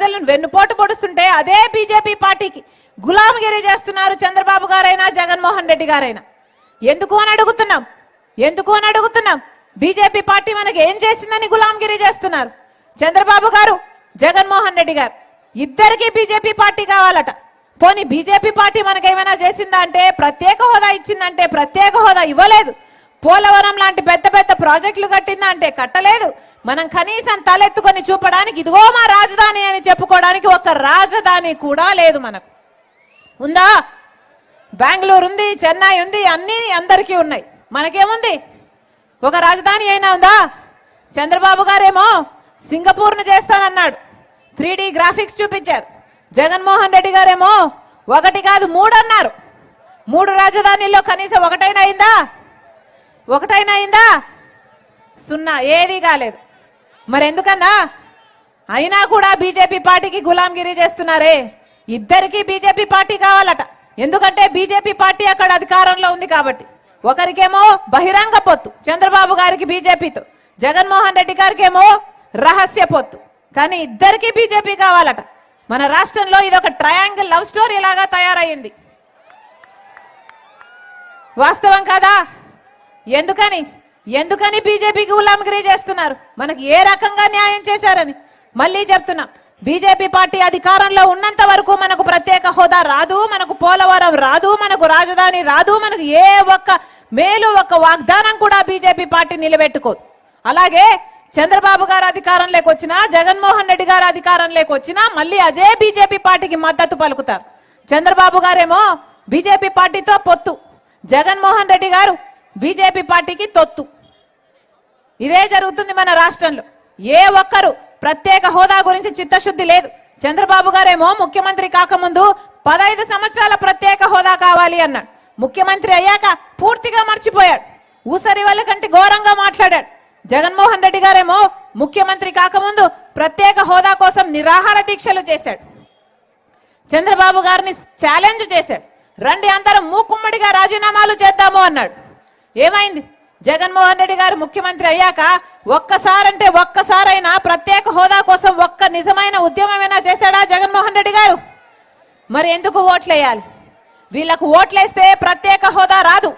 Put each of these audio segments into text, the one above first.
ప్రజలను వెన్నుపోటు పొడుస్తుంటే అదే బీజేపీ పార్టీకి గులాంగిరి చేస్తున్నారు చంద్రబాబు గారైనా జగన్మోహన్ రెడ్డి గారైనా. ఎందుకు అని అడుగుతున్నాం? ఎందుకు అని అడుగుతున్నాం? బీజేపీ పార్టీ మనకి ఏం చేసిందని గులాంగిరి చేస్తున్నారు? చంద్రబాబు గారు జగన్మోహన్ రెడ్డి గారు ఇద్దరికి బీజేపీ పార్టీ కావాలట. పోనీ బీజేపీ పార్టీ మనకేమైనా చేసిందా అంటే ప్రత్యేక హోదా ఇచ్చిందంటే ప్రత్యేక హోదా ఇవ్వలేదు. పోలవరం లాంటి పెద్ద పెద్ద ప్రాజెక్టులు కట్టిందా అంటే కట్టలేదు. మనం కనీసం తలెత్తుకొని చూపడానికి ఇదిగో మా రాజధాని అని చెప్పుకోవడానికి ఒక రాజధాని కూడా లేదు మనకు. ఉందా? బెంగళూరు ఉంది చెన్నై ఉంది అన్ని అందరికీ ఉన్నాయి. మనకేముంది? ఒక రాజధాని అయినా ఉందా? చంద్రబాబు గారేమో సింగపూర్ను చేస్తానన్నాడు. త్రీ గ్రాఫిక్స్ చూపించారు. జగన్మోహన్ రెడ్డి గారేమో ఒకటి కాదు మూడు అన్నారు. మూడు రాజధానిల్లో కనీసం ఒకటైనా అయిందా? ఒకటైనా అయిందా? సున్నా ఏదీ కాలేదు. మరి ఎందుకన్నా అయినా కూడా బీజేపీ పార్టీకి గులాంగిరి చేస్తున్నారే. ఇద్దరికి బీజేపీ పార్టీ కావాలట. ఎందుకంటే బీజేపీ పార్టీ అక్కడ అధికారంలో ఉంది కాబట్టి. ఒకరికేమో బహిరంగ పొత్తు చంద్రబాబు గారికి బీజేపీతో. జగన్మోహన్ రెడ్డి గారికేమో రహస్య పొత్తు. కానీ ఇద్దరికి బీజేపీ కావాలట. మన రాష్ట్రంలో ఇది ఒక ట్రయాంగిల్ లవ్ స్టోరీ లాగా తయారయ్యింది వాస్తవం కాదా? ఎందుకని? ఎందుకని బీజేపీకి గులాంగిరి చేస్తున్నారు? మనకి ఏ రకంగా న్యాయం చేశారని? మళ్ళీ చెప్తున్నా. బీజేపీ పార్టీ అధికారంలో ఉన్నంత వరకు మనకు ప్రత్యేక హోదా రాదు మనకు పోలవరం రాదు మనకు రాజధాని రాదు మనకు ఏ ఒక్క మేలు ఒక్క వాగ్దానం కూడా బీజేపీ పార్టీ నిలబెట్టుకోదు. అలాగే చంద్రబాబు గారు అధికారంలోకి వచ్చినా జగన్మోహన్ రెడ్డి గారు అధికారంలోకి వచ్చినా మళ్ళీ అదే బీజేపీ పార్టీకి మద్దతు పలుకుతారు. చంద్రబాబు గారేమో బీజేపీ పార్టీతో పొత్తు. జగన్మోహన్ రెడ్డి గారు బీజేపీ పార్టీకి తొత్తు. ఇదే జరుగుతుంది మన రాష్ట్రంలో. ఏ ఒక్కరు ప్రత్యేక హోదా గురించి చిత్తశుద్ధి లేదు. చంద్రబాబు గారేమో ముఖ్యమంత్రి కాకముందు పదహైదు సంవత్సరాల ప్రత్యేక హోదా కావాలి అన్నాడు. ముఖ్యమంత్రి అయ్యాక పూర్తిగా మర్చిపోయాడు. ఊసరి వాళ్ళ కంటే ఘోరంగా మాట్లాడాడు. జగన్మోహన్ రెడ్డి గారేమో ముఖ్యమంత్రి కాకముందు ప్రత్యేక హోదా కోసం నిరాహార దీక్షలు చేశాడు. చంద్రబాబు గారిని ఛాలెంజ్ చేశాడు. రండి అందరం మూకుమ్మడిగా రాజీనామాలు చేద్దాము అన్నాడు. ఏమైంది? జగన్మోహన్ రెడ్డి గారు ముఖ్యమంత్రి అయ్యాక ఒక్కసారంటే ఒక్కసారైనా ప్రత్యేక హోదా కోసం ఒక్క నిజమైన ఉద్యమమైనా చేశాడా జగన్మోహన్ రెడ్డి గారు? మరి ఎందుకు ఓట్లేయాలి? వీళ్ళకు ఓట్లేస్తే ప్రత్యేక హోదా రాదు.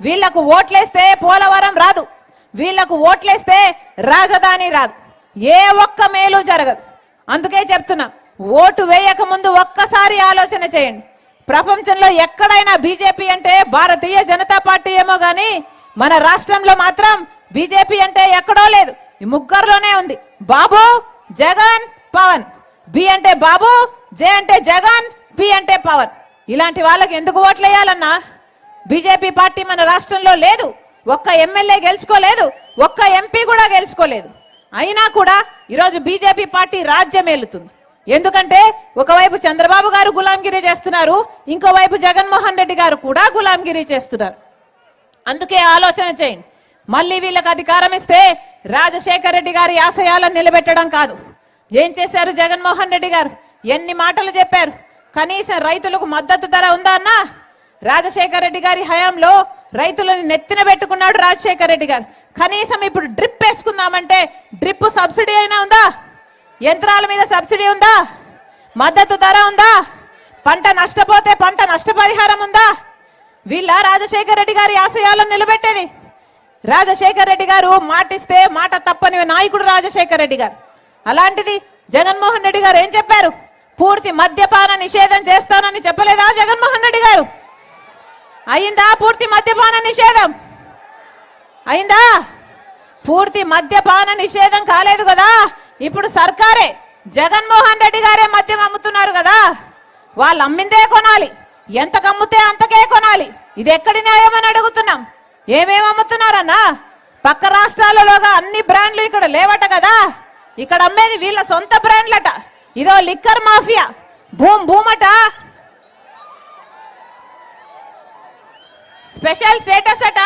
వీళ్ళకు ఓట్లేస్తే పోలవరం రాదు. వీళ్ళకు ఓట్లేస్తే రాజధాని రాదు. ఏ ఒక్క మేలు జరగదు. అందుకే చెప్తున్నా ఓటు వేయక ముందు ఒక్కసారి ఆలోచన చేయండి. ప్రపంచంలో ఎక్కడైనా బీజేపీ అంటే భారతీయ జనతా పార్టీ ఏమో గాని మన రాష్ట్రంలో మాత్రం బీజేపీ అంటే ఎక్కడో లేదు. ఈ ముగ్గురులోనే ఉంది. బాబు జగన్ పవన్. బి అంటే బాబు జే అంటే జగన్ పి అంటే పవన్. ఇలాంటి వాళ్ళకి ఎందుకు ఓట్లు వేయాలన్నా బీజేపీ పార్టీ మన రాష్ట్రంలో లేదు. ఒక్క ఎమ్మెల్యే గెలుచుకోలేదు. ఒక్క ఎంపీ కూడా గెలుచుకోలేదు. అయినా కూడా ఈరోజు బీజేపీ పార్టీ రాజ్యం ఏలుతుంది ఎందుకంటే ఒకవైపు చంద్రబాబు గారు గులాంగిరి చేస్తున్నారు ఇంకోవైపు జగన్మోహన్ రెడ్డి గారు కూడా గులాంగిరి చేస్తున్నారు. అందుకే ఆలోచన చేయండి. మళ్ళీ వీళ్ళకి అధికారం ఇస్తే రాజశేఖర రెడ్డి గారి ఆశయాలను నిలబెట్టడం కాదు. ఏం చేశారు జగన్మోహన్ రెడ్డి గారు? ఎన్ని మాటలు చెప్పారు? కనీసం రైతులకు మద్దతు ధర ఉందా అన్నా? రాజశేఖర రెడ్డి గారి హయాంలో రైతులను నెత్తిన పెట్టుకున్నాడు రాజశేఖర రెడ్డి గారు. కనీసం ఇప్పుడు డ్రిప్ వేసుకుందామంటే డ్రిప్ సబ్సిడీ అయినా ఉందా? యంత్రాల మీద సబ్సిడీ ఉందా? మద్దతు ధర ఉందా? పంట నష్టపోతే పంట నష్టపరిహారం ఉందా? వీళ్ళ రాజశేఖర రెడ్డి గారి ఆశయాలను నిలబెట్టేది. రాజశేఖర రెడ్డి గారు మాటిస్తే మాట తప్పని నాయకుడు రాజశేఖర రెడ్డి గారు. అలాంటిది జగన్మోహన్ రెడ్డి గారు ఏం చెప్పారు? పూర్తి మద్యపాన నిషేధం చేస్తానని చెప్పలేదా జగన్మోహన్ రెడ్డి గారు? అయిందా పూర్తి మద్యపాన నిషేధం? అయిందా? పూర్తి మద్యపాన నిషేధం కాలేదు కదా? ఇప్పుడు సర్కారే జగన్మోహన్ రెడ్డి గారే మద్యం అమ్ముతున్నారు కదా. వాళ్ళు అమ్మిందే కొనాలి. ఎంత కమ్ముతే అంతకే కొనాలి. ఇది ఎక్కడి న్యాయం అని అడుగుతున్నాం. ఏమేమి అమ్ముతున్నారన్నా? పక్క రాష్ట్రాలలోగా అన్ని బ్రాండ్లు ఇక్కడ లేవట కదా. ఇక్కడ అమ్మేది వీళ్ళ సొంత బ్రాండ్లట. ఇదో లిక్కర్ మాఫియా. భూమ్ భూమట. స్పెషల్ స్టేటస్ అట.